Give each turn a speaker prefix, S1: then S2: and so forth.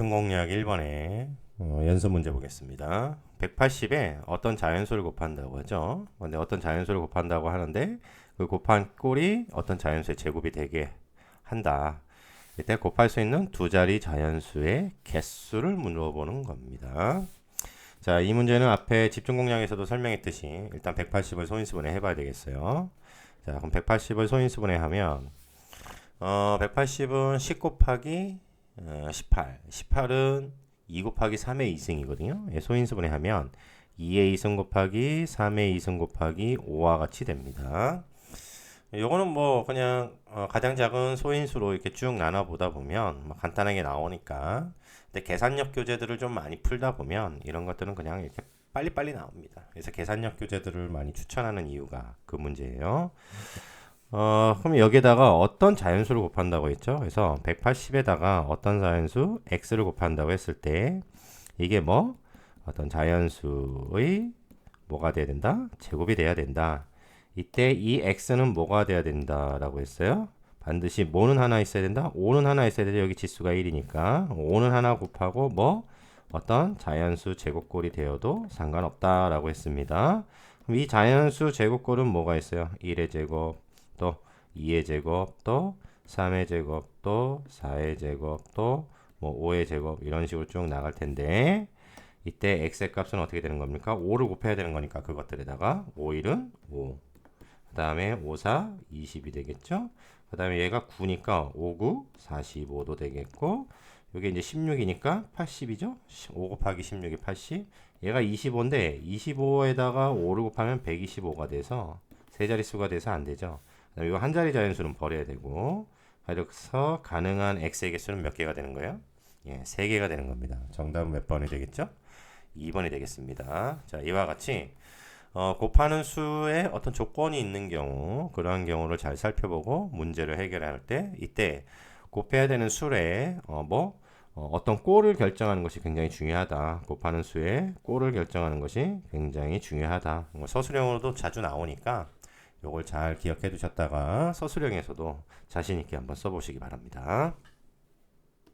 S1: 집중공략 1번에 어, 연습 문제 보겠습니다. 180에 어떤 자연수를 곱한다고 하죠. 근데 어떤 자연수를 곱한다고 하는데 그 곱한 꼴이 어떤 자연수의 제곱이 되게 한다. 이때 곱할 수 있는 두 자리 자연수의 개수를 물어보는 겁니다. 자, 이 문제는 앞에 집중 공략에서도 설명했듯이 일단 180을 소인수분해 해봐야 되겠어요. 자, 그럼 180을 소인수분해 하면 어, 180은 10 곱하기 어, 18. 18은 2 곱하기 3의 2승이거든요. 예, 소인수분해 하면 2의 2승 곱하기 3의 2승 곱하기 5와 같이 됩니다. 요거는 뭐 그냥 어, 가장 작은 소인수로 이렇게 쭉 나눠 보다 보면 뭐 간단하게 나오니까 근데 계산력 교재들을 좀 많이 풀다 보면 이런 것들은 그냥 이렇게 빨리빨리 나옵니다. 그래서 계산력 교재들을 많이 추천하는 이유가 그 문제예요. 어, 그럼 여기에다가 어떤 자연수를 곱한다고 했죠? 그래서 180에다가 어떤 자연수 x를 곱한다고 했을 때 이게 뭐 어떤 자연수의 뭐가 돼야 된다? 제곱이 돼야 된다. 이때 이 x는 뭐가 돼야 된다라고 했어요? 반드시 뭐는 하나 있어야 된다? 5는 하나 있어야 되죠. 여기 지수가 1이니까 5는 하나 곱하고 뭐 어떤 자연수 제곱꼴이 되어도 상관없다라고 했습니다. 그럼 이 자연수 제곱꼴은 뭐가 있어요? 1의 제곱, 또 2의 제곱, 또 3의 제곱, 또 4의 제곱, 또뭐 5의 제곱 이런 식으로 쭉 나갈 텐데 이때 x의 값은 어떻게 되는 겁니까? 5를 곱해야 되는 거니까 그것들에다가 5, 1은 5. 그 다음에 5, 4, 20이 되겠죠? 그 다음에 얘가 9니까 5, 9, 45도 되겠고 이게 이제 16이니까 80이죠? 5 곱하기 16이 80. 얘가 25인데 25에다가 5를 곱하면 125가 돼서 세 자릿수가 돼서 안 되죠. 이거 한 자리 자연수는 버려야 되고 그래서 가능한 x의 개수는 몇 개가 되는 거예요? 예, 세 개가 되는 겁니다. 정답은 몇 번이 되겠죠? 2번이 되겠습니다. 자, 이와 같이 어, 곱하는 수에 어떤 조건이 있는 경우 그러한 경우를 잘 살펴보고 문제를 해결할 때 이때 곱해야 되는 수에 어, 뭐 어, 떤 꼴을 결정하는 것이 굉장히 중요하다. 곱하는 수에 꼴을 결정하는 것이 굉장히 중요하다. 뭐 서술형으로도 자주 나오니까 요걸 잘 기억해 두셨다가 서술형에서도 자신 있게 한번 써보시기 바랍니다.